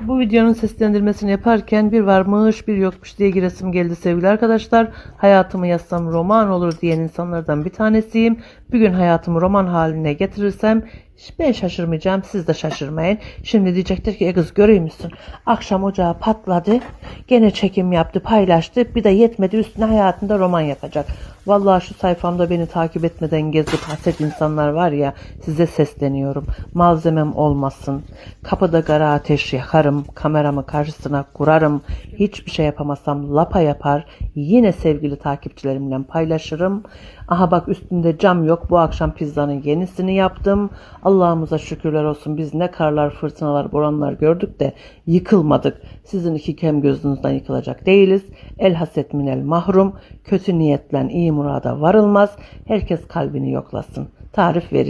Bu videonun seslendirmesini yaparken bir varmış bir yokmuş diye giresim geldi sevgili arkadaşlar. Hayatımı yazsam roman olur diyen insanlardan bir tanesiyim. Bugün hayatımı roman haline getirirsem ben şaşırmayacağım siz de şaşırmayın. Şimdi diyecektir ki e kız görüyor musun? Akşam ocağı patladı. Gene çekim yaptı paylaştı. Bir de yetmedi üstüne hayatında roman yapacak. Vallahi şu sayfamda beni takip etmeden gezip haset insanlar var ya size sesleniyorum. Malzemem olmasın. Kapıda kara ateş yakarım. Kameramı karşısına kurarım. Hiçbir şey yapamasam lapa yapar. Yine sevgili takipçilerimle paylaşırım. Aha bak üstünde cam yok. Bu akşam pizzanın yenisini yaptım. Allah'ımıza şükürler olsun biz ne karlar, fırtınalar, boranlar gördük de yıkılmadık. Sizin iki kem gözünüzden yıkılacak değiliz. El haset minel mahrum. Kötü niyetle iyi murada varılmaz. Herkes kalbini yoklasın. Tarif vereyim.